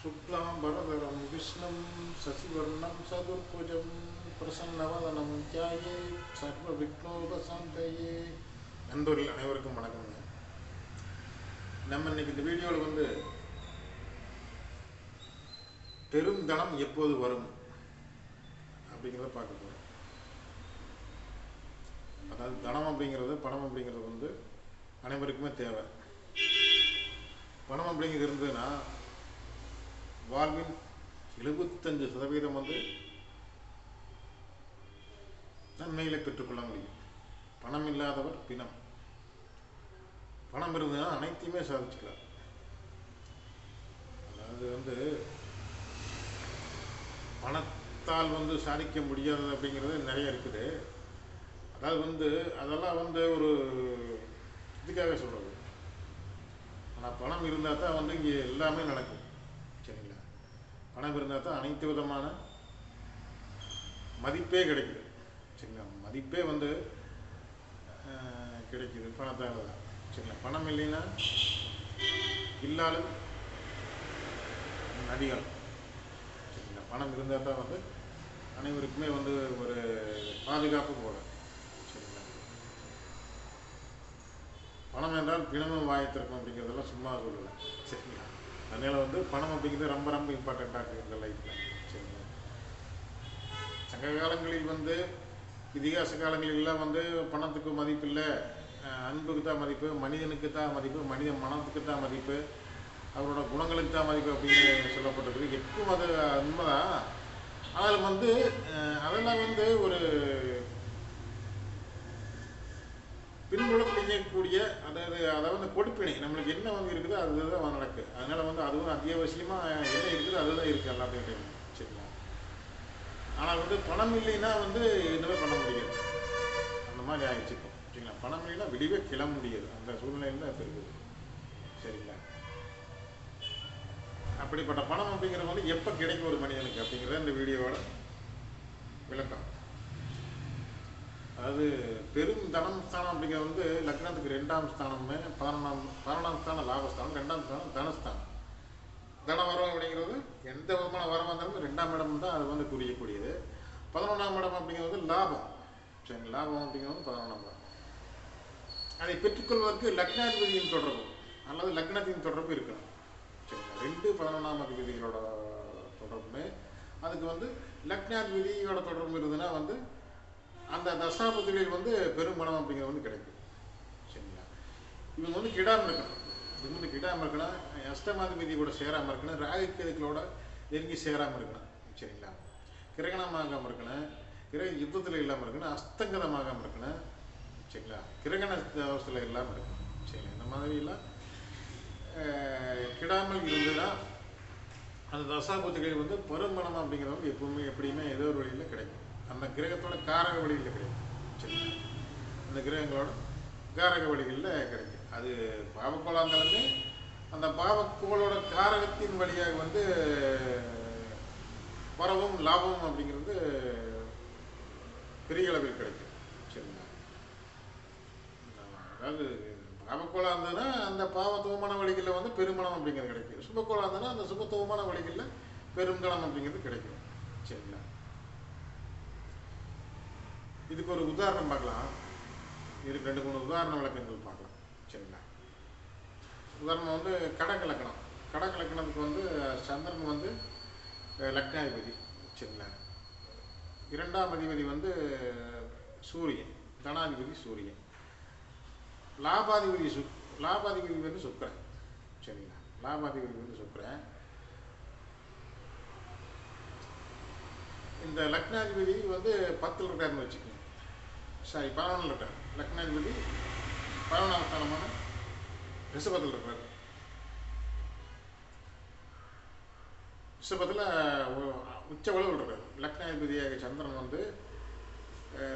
शुक्लाम्बरधरं विष्णुं शशिवर्णं सदुर्भुजं प्रसन्नवदनं ध्याये சர்வவிக்னோபசாந்தயே நண்பர்கள் அனைவருக்கும் வணக்கம்ங்க நம்ம இன்னைக்கு இந்த வீடியோவில் வந்து பெரும் தனம் எப்போது வரும் அப்படிங்கிறத பார்க்க போகிறோம் அதாவது தனம் அப்படிங்கிறது பணம் அப்படிங்கிறது வந்து அனைவருக்குமே தேவை பணம் அப்படிங்கிறது இருந்ததுன்னா வாழ்வில் எழுபத்தஞ்சு சதவீதம் வந்து நன்மைகளை பெற்றுக்கொள்ள முடியும். பணம் இல்லாதவர் பிணம். பணம் இருந்ததுன்னா அனைத்தையுமே சாதிச்சுக்கலாம். அதாவது வந்து பணத்தால் வந்து சாதிக்க முடியாது அப்படிங்கிறது நிறைய இருக்குது. அதாவது வந்து அதெல்லாம் வந்து ஒரு இதுக்காக சொல்கிறது ஆனால் பணம் இருந்தால் தான் வந்து இங்கே எல்லாமே நடக்கும். பணம் இருந்தால் தான் அனைத்து விதமான மதிப்பே கிடைக்குது. சரிங்களா? மதிப்பே வந்து கிடைக்குது. பணத்தால் தான். சரிங்களா? பணம் இல்லைன்னா இல்லாலும் நதிகள். சரிங்களா? பணம் இருந்தால் தான் வந்து அனைவருக்குமே வந்து ஒரு பாதுகாப்பு கூட சரிங்களா? பணம் என்றால் பிணமும் வாயத்திருக்கும் அப்படிங்கிறதெல்லாம் சும்மா சொல்லலை. சரிங்களா? அதனால் வந்து பணம் அப்படிங்கிறது ரொம்ப ரொம்ப இம்பார்ட்டண்ட்டாக இருக்குது இந்த லைஃப்பில் சரிங்களா? சங்க காலங்களில் வந்து இதிகாச காலங்களிலெல்லாம் வந்து பணத்துக்கு மதிப்பு இல்லை. அன்புக்கு தான் மதிப்பு மனிதனுக்கு தான் மதிப்பு மனித மனத்துக்கு தான் மதிப்பு அவரோட குணங்களுக்கு தான் மதிப்பு அப்படின்னு சொல்லப்பட்டிருக்கு எப்பவும் அது உண்மைதான். அதில் வந்து அதெல்லாம் வந்து ஒரு பின்புலம் இயக்கக்கூடிய அதாவது அதாவது கொடுப்பினை நம்மளுக்கு என்ன வந்து இருக்குதோ அதுதான் நடக்கு. அதனால வந்து அதுவும் அத்தியாவசியமாக என்ன இருக்குதோ அதுதான் இருக்குது எல்லாத்தையும் சரிங்களா? ஆனால் வந்து பணம் இல்லைன்னா வந்து என்னவே பண்ண முடியாது. அந்த மாதிரி ஆயிடுச்சு இப்போ. சரிங்களா? பணம் இல்லைன்னா வெளியே கிளம்ப முடியாது. அந்த சூழ்நிலையில் தான் இப்போ இருக்குது. சரிங்களா? அப்படிப்பட்ட பணம் அப்படிங்கிறது வந்து எப்போ கிடைக்கும் ஒரு மனிதனுக்கு அப்படிங்கிறத இந்த வீடியோவோட விளக்கம். அதாவது பெரும் தனம் ஸ்தானம் அப்படிங்கிறது வந்து லக்னத்துக்கு ரெண்டாம் ஸ்தானமே பதினொன்றாம் பதினொன்றாம் ஸ்தானம் லாபஸ்தானம் ரெண்டாம் ஸ்தானம் தனஸ்தானம். தன வரம் அப்படிங்கிறது எந்த விதமான வரம் வந்தாலும் ரெண்டாம் இடம் தான் அது வந்து குறியக்கூடியது. பதினொன்றாம் இடம் அப்படிங்கிறது லாபம். சரி லாபம் அப்படிங்கிறது பதினொன்றாம் இடம். அதை பெற்றுக்கொள்வதற்கு லக்னாதிபதியின் தொடர்பு அல்லது லக்னத்தின் தொடர்பு இருக்கணும் சரிங்களா ரெண்டு பதினொன்றாம் அதிபதிகளோட தொடர்புமே. அதுக்கு வந்து லக்னாதிபதியோட தொடர்பு இருந்ததுன்னா வந்து அந்த தசாபதிகளில் வந்து பெரும்பணம் அப்படிங்கிறது வந்து கிடைக்கும். சரிங்களா? இவங்க வந்து கிடாமல் இருக்கணும். இவங்க வந்து கிடாமல் இருக்கணும். அஷ்டமாதிபதி கூட சேராமல் இருக்கணும். ராகுக்கேதுக்களோட நெருங்கி சேராமல் இருக்கணும். சரிங்களா? கிரகணமாகாமல் இருக்கணும். கிரக யுத்தத்தில் இல்லாமல் இருக்கணும். அஸ்தங்கதமாகாமல் இருக்கணும். சரிங்களா? கிரகண அவசத்தில் இல்லாமல் இருக்கணும். சரிங்களா? இந்த மாதிரிலாம் கிடாமல் இருந்ததுன்னா அந்த தசாபதிகள் வந்து பெரும்பணம் அப்படிங்கிறது அப்படிங்கிறவங்க எப்பவுமே எப்படியுமே ஏதோ ஒரு வழியில் கிடைக்கும். அந்த கிரகத்தோட காரக வழியில் கிடைக்கும் சரிங்களா அந்த கிரகங்களோட காரக வழிகளில் கிடைக்கும் அது பாவக்கோளாக இருந்தாலுமே அந்த பாவக்கோளோட காரகத்தின் வழியாக வந்து வரவும் லாபம் அப்படிங்கிறது பெரிய அளவில் கிடைக்கும். சரிங்களா? அதாவது பாவக்கோளாக இருந்ததுன்னா அந்த பாவத்துவமான வழிகளில் வந்து பெருமணம் அப்படிங்கிறது கிடைக்கும். சுபக்கோளாக இருந்ததுன்னா அந்த சுபத்துவமான வழிகளில் பெருங்கணம் அப்படிங்கிறது கிடைக்கும். சரிங்களா? இதுக்கு ஒரு உதாரணம் பார்க்கலாம். இதுக்கு ரெண்டு மூணு உதாரண விளக்கங்கள் பார்க்கலாம். சரிங்களா? உதாரணம் வந்து கடக லக்கணம் கடக லக்கணத்துக்கு வந்து சந்திரன் வந்து லக்னாதிபதி. சரிங்களா? இரண்டாம் அதிபதி வந்து சூரியன். தனாதிபதி சூரியன். லாபாதிபதி சு லாபாதிபதி வந்து சுக்கரன். சரிங்களா? லாபாதிபதி வந்து சுக்கரன். இந்த லக்னாதிபதி வந்து பத்தில் இருக்காருன்னு வச்சுக்கோங்க. சாரி பதினொன்றில் இருக்கார் லக்னாதிபதி பதினொன்றாம் ஸ்தானமான ரிஷபத்தில் இருக்கார் ரிஷபத்தில் உச்ச உழவு இருக்கார் லக்னாதிபதியாக சந்திரன் வந்து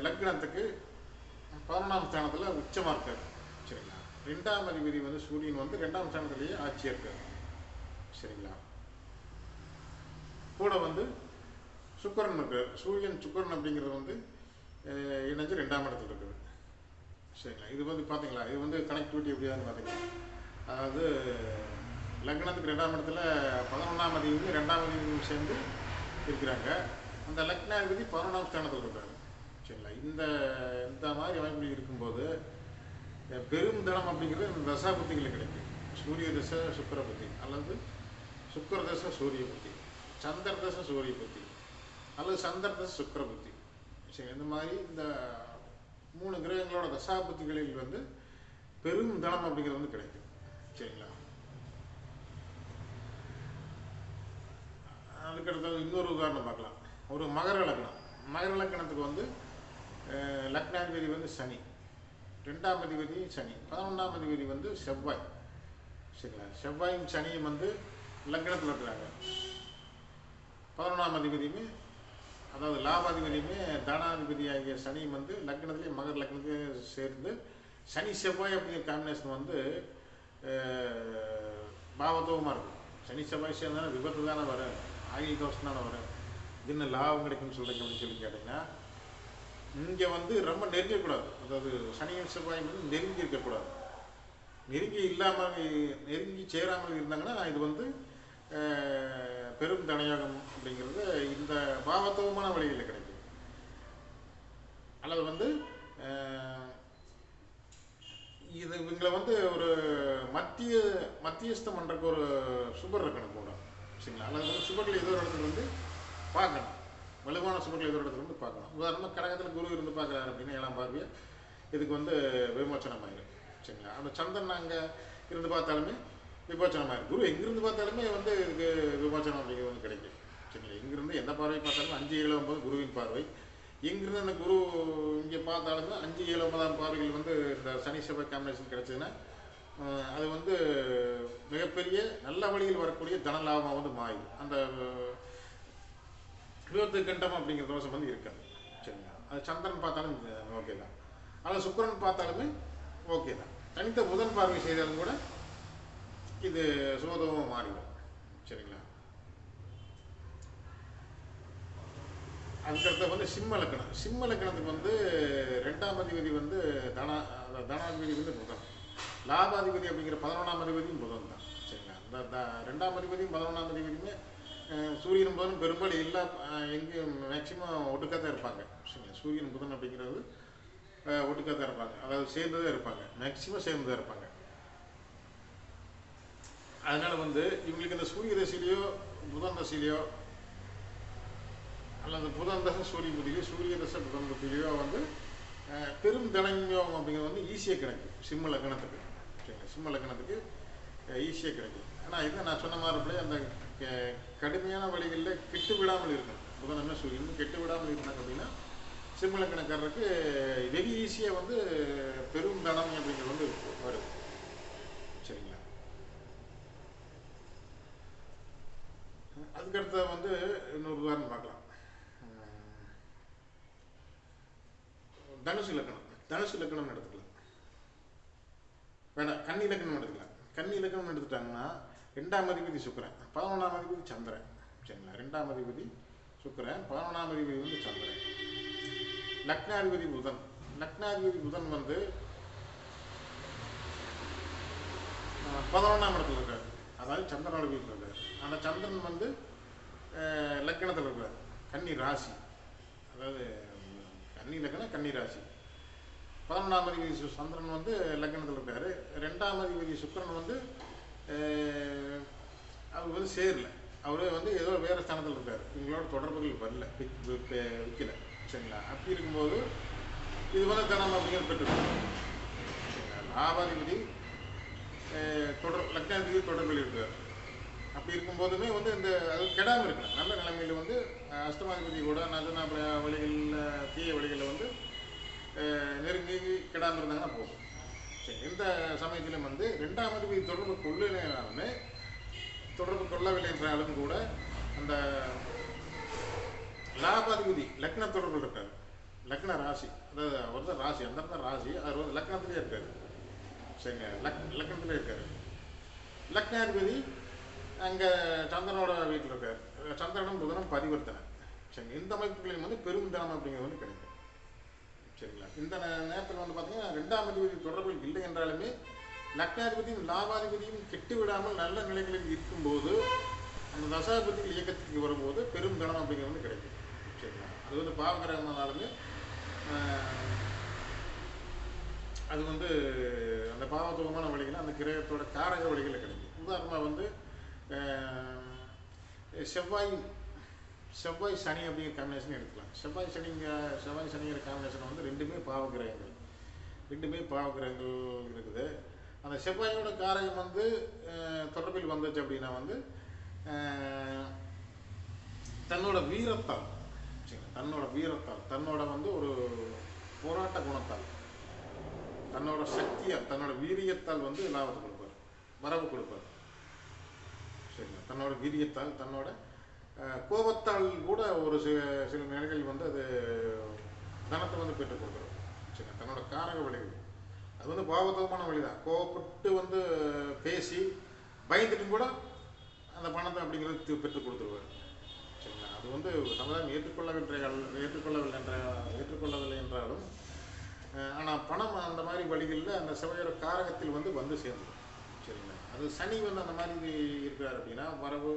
லக்னத்துக்கு பதினொன்றாம் ஸ்தானத்தில் உச்சமாக இருக்கார். சரிங்களா? ரெண்டாம் அதிபதி வந்து சூரியன் வந்து ரெண்டாம் ஸ்தானத்திலேயே ஆட்சியாக இருக்கார். சரிங்களா? கூட வந்து சுக்கரன் இருக்கார். சூரியன் சுக்கரன் அப்படிங்கிறது வந்து இணைஞ்சு ரெண்டாம் இடத்துல இருக்குது. சரிங்களா? இது வந்து பார்த்தீங்களா இது வந்து கனெக்டிவிட்டி எப்படியான்னு பார்த்தீங்களா அதாவது லக்னத்துக்கு ரெண்டாம் இடத்துல பதினொன்றாம் அதிபதி ரெண்டாம் அதிபதியும் சேர்ந்து இருக்கிறாங்க. அந்த லக்னாதிபதி பதினொன்றாம் ஸ்தானத்தில் இருக்காரு. சரிங்களா? இந்த இந்த மாதிரி அமைப்பு இருக்கும்போது பெரும் தனம் அப்படிங்கிறது இந்த தசாபுத்திகளுக்கு கிடைக்கும் சூரிய தசை சுக்கர புத்தி அல்லது சுக்கர தசை சூரிய புத்தி சந்திர தசை சூரிய புத்தி அல்லது சந்திர தசை சுக்கர புத்தி. சரி இந்த மாதிரி இந்த மூணு கிரகங்களோட தசாபத்துகளில் வந்து பெரும் தனம் அப்படிங்கிறது வந்து கிடைக்கும் சரிங்களா? அதுக்கடுத்தது இன்னொரு உதாரணம் பார்க்கலாம். ஒரு மகர லக்னம். மகர லக்னத்துக்கு வந்து லக்னாதிபதி வந்து சனி. ரெண்டாம் அதிபதி சனி. பதினொன்றாம் அதிபதி வந்து செவ்வாய். சரிங்களா? செவ்வாயும் சனியும் வந்து லக்னத்தில் இருக்கிறாங்க. பதினொன்றாம் அதிபதியுமே அதாவது லாபாதிபதியுமே தானாதிபதி ஆகிய சனி வந்து லக்னத்திலேயே மகர் லக்னத்திலேயே சேர்ந்து சனி செவ்வாய் அப்படிங்கிற காம்பினேஷன் வந்து பாவத்துவமாக இருக்கும். சனி செவ்வாய் சேர்ந்தா விபத்து தானே வரும். ஆயில் தோஷம் தானே வரும். என்ன லாபம் கிடைக்கும்னு சொல்கிறீங்க அப்படின்னு சொல்லி கேட்டிங்கன்னா இங்கே வந்து ரொம்ப நெருங்கக்கூடாது. அதாவது சனியும் செவ்வாயும் வந்து நெருங்கி இருக்கக்கூடாது. நெருங்கி இல்லாமல் நெருங்கி சேராமல் இருந்தாங்கன்னா இது வந்து பெரும் தனயோகம் அப்படிங்கிறது இந்த பாவத்துவமான வழிகளில் கிடைக்கும் அல்லது வந்து இது இவங்களை வந்து ஒரு மத்திய மத்தியஸ்தம் பண்ணுறக்கு ஒரு சுபர் இருக்கணும் கூட சரிங்களா? அல்லது வந்து சுபர்கள் ஏதோ ஒரு இடத்துல வந்து பார்க்கணும். வலுவான சுபர்கள் ஏதோ ஒரு இடத்துல வந்து பார்க்கணும். உதாரணமாக கடகத்தில் குரு இருந்து பார்க்குறாரு அப்படின்னா ஏழாம் பார்வையை இதுக்கு வந்து விமோச்சனம் ஆயிரும் சரிங்களா? அந்த சந்திரன் அங்கே இருந்து பார்த்தாலுமே விமோச்சனம் ஆயிரும். குரு எங்கிருந்து பார்த்தாலுமே வந்து இதுக்கு விமோச்சனம் அப்படிங்கிறது வந்து கிடைக்கும் சரிங்களா? இங்கிருந்து எந்த பார்வை பார்த்தாலும் அஞ்சு ஏழு ஒன்பது குருவின் பார்வை. இங்கிருந்து அந்த குரு இங்கே பார்த்தாலுமே அஞ்சு ஏழு ஒன்பதாம் பார்வைகள் வந்து இந்த சனி செவ்வாய் காம்பினேஷன் கிடைச்சதுன்னா அது வந்து மிகப்பெரிய நல்ல வழியில் வரக்கூடிய தன லாபமாக வந்து மாறும் அந்த இருபத்து கண்டம் அப்படிங்கிற தோஷம் வந்து இருக்காது. சரிங்களா? அது சந்திரன் பார்த்தாலும் ஓகே தான் ஆனால் சுக்கரன் பார்த்தாலுமே ஓகே தான் தனித்த புதன் பார்வை செய்தாலும் கூட இது சுபதமாக மாறிடும். சரிங்களா? அதுக்கடுத்து வந்து சிம்ம லக்கணம். சிம்ம லக்கணத்துக்கு வந்து ரெண்டாம் அதிபதி வந்து தனா தனாதிபதி வந்து புதன். லாபாதிபதி அப்படிங்கிற பதினொன்றாம் அதிபதியும் புதன் தான். சரிங்களா? இந்த த- ரெண்டாம் அதிபதியும் பதினொன்றாம் அதிபதியுமே சூரியன் புதன் பெரும்பாலும் எல்லா எங்கேயும் மேக்சிமம் ஒட்டுக்காத்தான் இருப்பாங்க. சரிங்களா? சூரியன் புதன் அப்படிங்கிறது ஒட்டுக்காக தான் இருப்பாங்க. அதாவது சேர்ந்து தான் இருப்பாங்க. மேக்சிமம் சேர்ந்து தான் இருப்பாங்க. அதனால வந்து இவங்களுக்கு இந்த சூரிய தசையிலையோ புதன் தசையிலையோ அல்லது புதன் தசை சூரிய புத்திலையோ சூரிய தசை புதன் புத்திலையோ வந்து பெரும் தனயோகம் அப்படிங்கிறது வந்து ஈஸியாக கிடைக்கும். சிம்ம லக்னத்துக்கு. சரிங்களா? சிம்ம லக்னத்துக்கு ஈஸியாக கிடைக்கும். ஆனால் இதை நான் சொன்ன மாதிரி அப்படியே அந்த க- கடுமையான வழிகளில் கெட்டு விடாமல் இருக்கணும் புதனமே சூரியன் கெட்டு விடாமல் இருந்தாங்க அப்படின்னா சிம்ம லக்னக்காரருக்கு வெரி ஈஸியாக வந்து பெரும் தனம் அப்படிங்கிறது வந்து வருது சரிங்களா அதுக்கடுத்த வந்து இன்னொரு உதாரணம் பார்க்கலாம். தனுசு இலக்கணம். தனுசு இலக்கணம் எடுத்துக்கலாம். வேணாம் கண்ணி இலக்கணம் எடுத்துக்கலாம். கண்ணி இலக்கணம் எடுத்துட்டாங்கன்னா ரெண்டாம் அதிபதி சுக்கிரன் பதினொன்றாம் அதிபதி சந்திரன். சரிங்களா? ரெண்டாம் அதிபதி சுக்கிரன் பதினொன்றாம் அதிபதி வந்து சந்திரன். லக்னாதிபதி புதன். லக்னாதிபதி புதன் வந்து பதினொன்றாம் இடத்துல இருக்காரு. அதாவது சந்திரனோட வீட்டில் இருக்காரு. ஆனால் சந்திரன் வந்து லக்கணத்தில் இருக்கார் கன்னி ராசி. அதாவது கன்னி லக்கணம் கன்னி ராசி. பதினொன்றாம் அதிபதி சு- சந்திரன் வந்து லக்னத்தில் இருக்கார். ரெண்டாம் அதிபதி சுக்கரன் வந்து அவர் வந்து சேரல. அவர் வந்து ஏதோ வேறு ஸ்தானத்தில் இருக்கார். இவங்களோட தொடர்புகள் வரல. விற்கல சரிங்களா? அப்படி இருக்கும்போது இது வந்து தனம் அப்படிங்கிற பெற்றுக்கணும். லாபாதிபதி தொடர் லக்னாதிபதி தொடர்பில் இருக்கார். அப்படி இருக்கும்போதுமே வந்து இந்த அது கெடாமல் இருக்கணும். நல்ல நிலைமையில் வந்து அஷ்டமாதிபதி கூட நகன வழிகளில் தீய வழிகளில் வந்து நெருங்கி கெடாமல் இருந்தாங்கன்னா போகும். சரி இந்த சமயத்திலும் வந்து ரெண்டாம் அதிபதி தொடர்பு கொள்ளினாலுமே தொடர்பு கொள்ளவில்லை என்றாலும் கூட அந்த லாபாதிபதி லக்ன தொடர்பு இருக்காரு. லக்ன ராசி அதாவது அவர் தான் ராசி அந்த தான் ராசி அவர் வந்து லக்னத்திலே இருக்காரு. சரிங்க லக் லக்னத்திலே இருக்காரு. லக்னாதிபதி அங்கே சந்திரனோட வீட்டில் இருக்கார். சந்திரனும் புதனும் பரிவர்த்தனை சரிங்க இந்த அமைப்புகளில் வந்து பெரும் தனம் அப்படிங்கிறது வந்து கிடைக்கும் சரிங்களா? இந்த நேரத்தில் வந்து பார்த்தீங்கன்னா ரெண்டாம் அதிபதி தொடர்பில் இல்லை என்றாலுமே லக்னாதிபதியும் லாபாதிபதியும் கெட்டு விடாமல் நல்ல நிலைகளில் இருக்கும்போது அந்த தசாபதிகள் இயக்கத்துக்கு வரும்போது பெரும் தனம் அப்படிங்கிறது வந்து கிடைக்கும். சரிங்களா? அது வந்து பாவகிரகமானாலுமே அது வந்து அந்த பாவத்துவமான வழிகள் அந்த கிரகத்தோட காரக வழிகளில் கிடைக்கும். உதாரணமாக வந்து செவ்வாய் செவ்வாய் சனி அப்படிங்கிற காம்பினேஷன் எடுக்கலாம் செவ்வாய் சனிங்க செவ்வாய் சனிங்கிற காம்பினேஷன் வந்து ரெண்டுமே பாவ கிரகங்கள் ரெண்டுமே பாவ கிரகங்கள் இருக்குது. அந்த செவ்வாயோட காரகம் வந்து தொடர்பில் வந்துச்சு அப்படின்னா வந்து தன்னோட வீரத்தால் தன்னோட வீரத்தால் தன்னோட வந்து ஒரு போராட்ட குணத்தால் தன்னோட சக்தியால் தன்னோட வீரியத்தால் வந்து லாபத்தை கொடுப்பார் வரவு கொடுப்பார். சரிங்களா தன்னோட வீரியத்தால் தன்னோட கோபத்தால் கூட ஒரு சில சில நிலைகள் வந்து அது தனத்தை வந்து பெற்றுக் கொடுக்குறோம் சரிங்களா தன்னோட காரக விளைவு அது வந்து பாவத்துவமான வழிதான் கோபப்பட்டு வந்து பேசி பயந்துட்டும் கூட அந்த பணத்தை அப்படிங்கிறது பெற்றுக் கொடுத்துருவார். சரிங்களா அது வந்து சமுதாயம் ஏற்றுக்கொள்ளவில்லை ஏற்றுக்கொள்ளவில்லை என்ற ஏற்றுக்கொள்ளவில்லை என்றாலும் ஆனால் பணம் அந்த மாதிரி வழிகளில் அந்த சிவையோட காரகத்தில் வந்து வந்து சேர்ந்துடும். சரிங்களா அது சனி வந்து அந்த மாதிரி இருக்கிறார் அப்படின்னா வரவு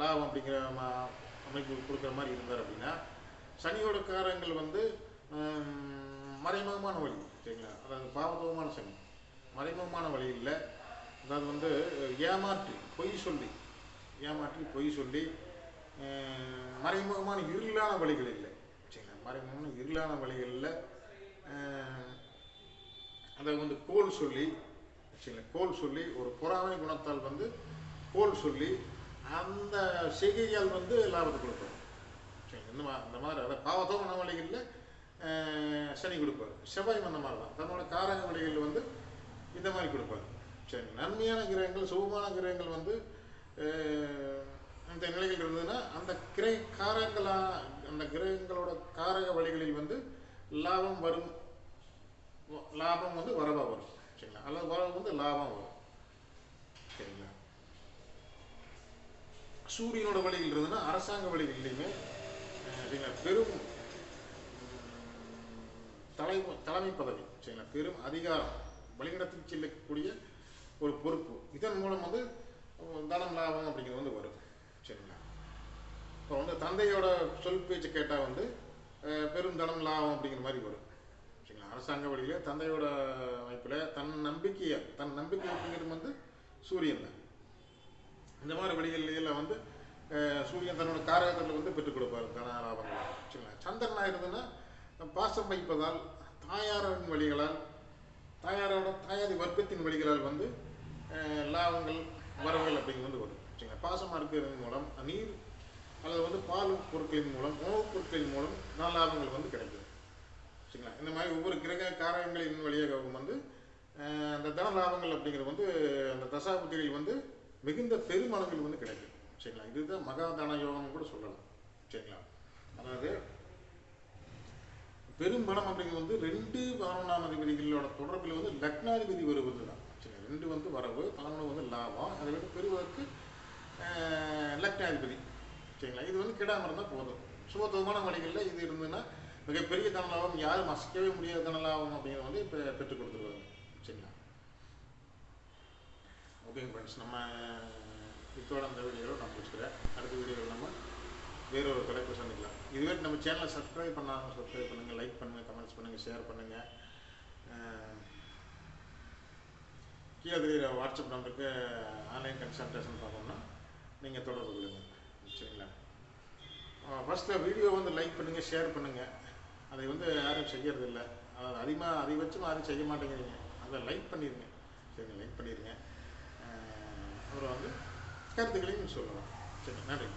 லாபம் அப்படிங்கிற அமைப்பு கொடுக்குற மாதிரி இருந்தார் அப்படின்னா சனியோட காரங்கள் வந்து மறைமுகமான வழி சரிங்களா? அதாவது பாவத்துவமான சனி. மறைமுகமான வழியில் அதாவது வந்து ஏமாற்றி பொய் சொல்லி ஏமாற்றி பொய் சொல்லி மறைமுகமான இருளான வழிகள் இல்லை. சரிங்களா? மறைமுகமான இருளான வழிகளில் அதை வந்து கோல் சொல்லி கோல் சொல்லி ஒரு புறாவை குணத்தால் வந்து கோல் சொல்லி அந்த செய்கைகள் வந்து லாபத்தை கொடுப்பார் சரி இந்த மாதிரி இந்த மாதிரி அதாவது பாவத்தோ மனவழிகளில் சனி கொடுப்பார். செவ்வாய் அந்த மாதிரி தான் தன்னோட காரக வழிகளில் வந்து இந்த மாதிரி கொடுப்பார். சரி நன்மையான கிரகங்கள் சுகமான கிரகங்கள் வந்து அந்த இந்த நிலைகள் இருந்ததுன்னா அந்த கிரக காரங்களா அந்த கிரகங்களோட காரக வழிகளில் வந்து லாபம் வரும். லாபம் வந்து வரவா வரும். நல்ல அல்லது வந்து லாபம் வரும். சரிங்களா? சூரியனோட வழிகள் இருந்ததுன்னா அரசாங்க வழிகள்லையுமே சரிங்களா? பெரும் தலை தலைமை பதவி சரிங்களா? பெரும் அதிகாரம் வழிநடத்தி செல்லக்கூடிய ஒரு பொறுப்பு. இதன் மூலம் வந்து தனம் லாபம் அப்படிங்கிறது வந்து வரும் சரிங்களா? இப்போ வந்து தந்தையோட சொல் பேச்சு கேட்டால் வந்து பெரும் தனம் லாபம் அப்படிங்கிற மாதிரி வரும். அரசாங்க வழியில் தந்தையோட அமைப்பில் தன் நம்பிக்கையை தன் நம்பிக்கை அப்படிங்கிறது வந்து சூரியன் தான். இந்த மாதிரி வழிகளில் வந்து சூரியன் தன்னோட காரகத்தில் வந்து பெற்றுக் கொடுப்பார். தன லாபங்கள் சரிங்களா சந்திரன் இருந்ததுன்னா பாசம் வைப்பதால் தாயாரின் வழிகளால் தாயாரோட தாயாதி வர்க்கத்தின் வழிகளால் வந்து லாபங்கள் வரவுகள் அப்படிங்கிறது வந்து வரும். சரிங்களா பாசமாக இருக்கிறது மூலம் நீர் அல்லது வந்து பால் பொருட்களின் மூலம் உணவுப் பொருட்களின் மூலம் நல்ல லாபங்கள் வந்து கிடைக்கும். சரிங்களா இந்த மாதிரி ஒவ்வொரு கிரக காரகங்களின் வழியாக வந்து அந்த தன லாபங்கள் அப்படிங்கிறது வந்து அந்த தசாபுத்திகள் வந்து மிகுந்த பெருமளவில் வந்து கிடைக்கும். சரிங்களா? இதுதான் மகா தன யோகம் கூட சொல்லலாம். சரிங்களா? அதாவது பெரும்பணம் அப்படிங்கிறது வந்து ரெண்டு பதினொன்றாம் அதிபதிகளோட தொடர்பில் வந்து லக்னாதிபதி வருவது தான். சரி ரெண்டு வந்து வரவு பதினொன்று வந்து லாபம். அதை வந்து பெறுவதற்கு லக்னாதிபதி. சரிங்களா? இது வந்து கிடாமல் இருந்தால் போதும். சுபத்துவமான வழிகளில் இது இருந்ததுன்னா மிகப்பெரிய தனலாபம் யாரும் அசைக்கவே முடியாத தனலாபம் அப்படிங்கிறத வந்து இப்போ பெற்றுக் கொடுத்துருவாங்க சரிங்களா? ஓகேங்க ஃப்ரெண்ட்ஸ் நம்ம இத்தோட அந்த வீடியோவில் நான் முடிச்சுக்கிறேன். அடுத்த வீடியோவில் நம்ம வேற ஒரு தலைப்பு சந்திக்கலாம். இதுவே நம்ம சேனலை சப்ஸ்கிரைப் பண்ணாமல் சப்ஸ்கிரைப் பண்ணுங்கள் லைக் பண்ணுங்கள் கமெண்ட்ஸ் பண்ணுங்கள் ஷேர் பண்ணுங்கள் கீழே தெரியுற வாட்ஸ்அப் நம்பருக்கு ஆன்லைன் கன்சல்டேஷன் பார்க்கணும்னா நீங்கள் தொடர்பு கொள்ளுங்கள் சரிங்களா? ஃபஸ்ட்டு வீடியோ வந்து லைக் பண்ணுங்கள் ஷேர் பண்ணுங்கள் அதை வந்து யாரும் செய்யறது இல்லை அதாவது அதிகமாக அதிகபட்சம் யாரும் செய்ய மாட்டேங்கிறீங்க. அதை லைக் பண்ணிடுங்க சரிங்க லைக் பண்ணிடுங்க அப்புறம் வந்து கருத்துக்களையும் சொல்லலாம். சரி நன்றி.